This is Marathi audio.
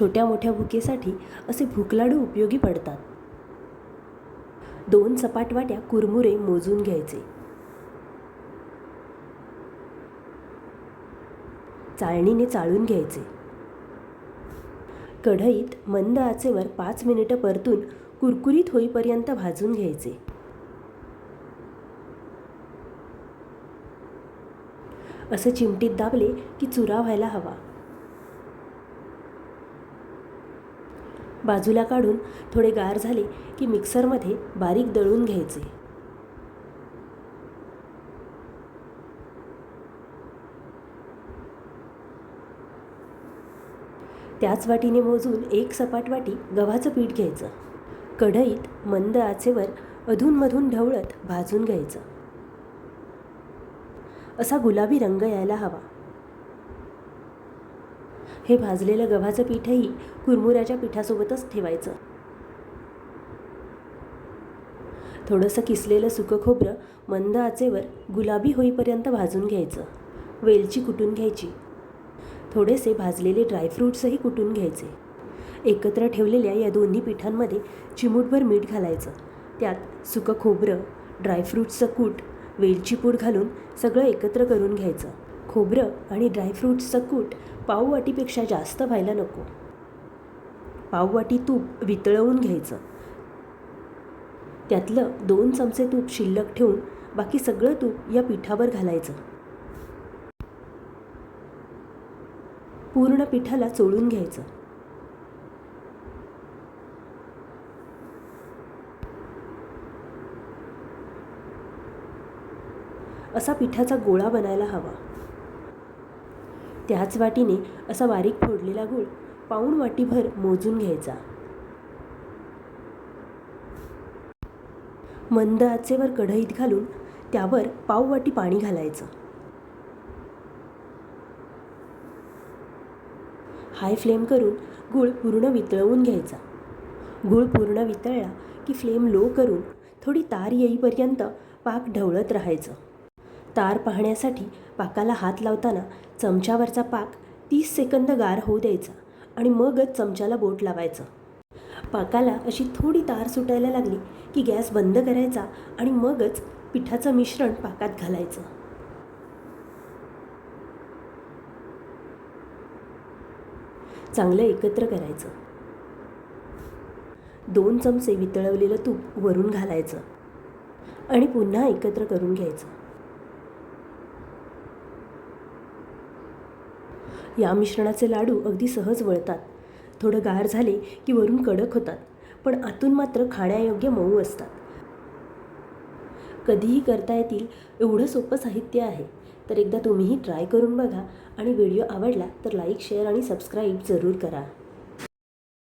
छोट्या मोठ्या भुकेसाठी असे भूकलाडू उपयोगी पडतात. दोन सपाट वाट्या कुरमुरे मोजून घ्यायचे. चाळणीने चाळून घ्यायचे. कढईत मंद आचेवर पाच मिनिटं परतून कुरकुरीत होईपर्यंत भाजून घ्यायचे. असं चिमटीत दाबले की चुरा व्हायला हवा. बाजूला काढून थोडे गार झाले की मिक्सरमध्ये बारीक दळून घ्यायचे. त्याच वाटीने मोजून एक सपाट वाटी गव्हाचं पीठ घ्यायचं. कढईत मंद आचेवर अधूनमधून ढवळत भाजून घ्यायचं. असा गुलाबी रंग यायला हवा. हे भाजलेलं गव्हाचं पीठही कुरमुऱ्याच्या पिठासोबतच ठेवायचं. थोडंसं किसलेलं सुकं खोबरं मंद आचेवर गुलाबी होईपर्यंत भाजून घ्यायचं. वेलची कुटून घ्यायची. थोडेसे भाजलेले ड्रायफ्रूट्सही कुटून घ्यायचे. एकत्र ठेवलेल्या या दोन्ही पिठांमध्ये चिमूटभर मीठ घालायचं. त्यात सुकं खोबरं ड्रायफ्रूट्सचं कूट वेलची पूड घालून सगळं एकत्र करून घ्यायचं. खोबरं आणि ड्रायफ्रूट्सचं कूट पाववाटीपेक्षा जास्त व्हायला नको. पाववाटी तूप वितळवून घ्यायचं. त्यातलं दोन चमचे तूप शिल्लक ठेवून बाकी सगळं तूप या पिठावर घालायचं. पूर्ण पिठाला चोळून घ्यायचं. असा पिठाचा गोळा बनायला हवा. त्याच वाटीने असा बारीक फोडलेला गूळ पाऊण वाटीभर मोजून घ्यायचा. मंद आचेवर कढईत घालून त्यावर पाव वाटी पाणी घालायचं. हाय फ्लेम करून गूळ पूर्ण वितळवून घ्यायचा. गूळ पूर्ण वितळला की फ्लेम लो करून थोडी तार येईपर्यंत पाक ढवळत राहायचं. तार पाहण्यासाठी पाकाला हात लावताना चमच्यावरचा पाक तीस सेकंद गार होऊ द्यायचा आणि मगच चमच्याला बोट लावायचं. पाकाला अशी थोडी तार सुटायला लागली की गॅस बंद करायचा आणि मगच पिठाचं मिश्रण पाकात घालायचं. चांगलं एकत्र करायचं. दोन चमचे वितळवलेलं तूप वरून घालायचं आणि पुन्हा एकत्र करून घ्यायचं. या मिश्रणाचे लाडू अगदी सहज वळतात. थोडं गार झाले की वरून कडक होतात पण आतून मात्र खाण्यायोग्य मऊ असतात. कधीही करता येतील एवढं सोपं साहित्य आहे तर एकदा तुम्हीही ट्राय करून बघा आणि व्हिडिओ आवडला तर लाईक शेअर आणि सबस्क्राईब जरूर करा.